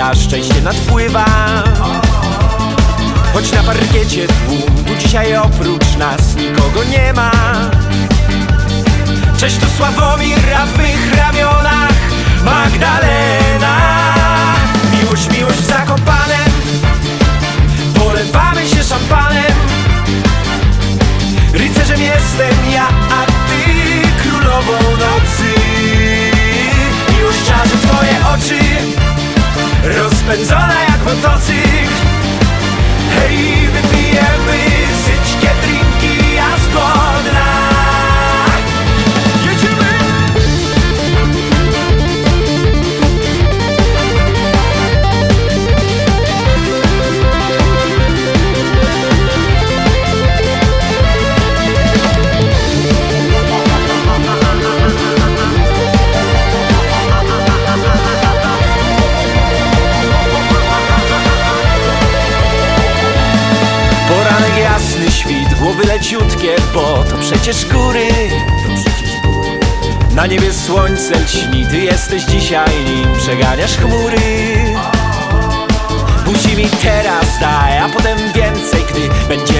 a szczęście nadpływa Choć na parkiecie tłum, tu dzisiaj oprócz nas nikogo nie ma. Cześć tu Sławomir, a w mych ramionach Magdalena. Miłość, miłość w Zakopanem Polewamy się szampanem. Rycerzem jestem ja, a ty królową nocy happens. Głowy leciutkie, bo to przecież góry. Na niebie słońce lśni, ty jesteś dzisiaj nim przeganiasz chmury. Buzi mi teraz daj, a potem więcej, gdy będziemy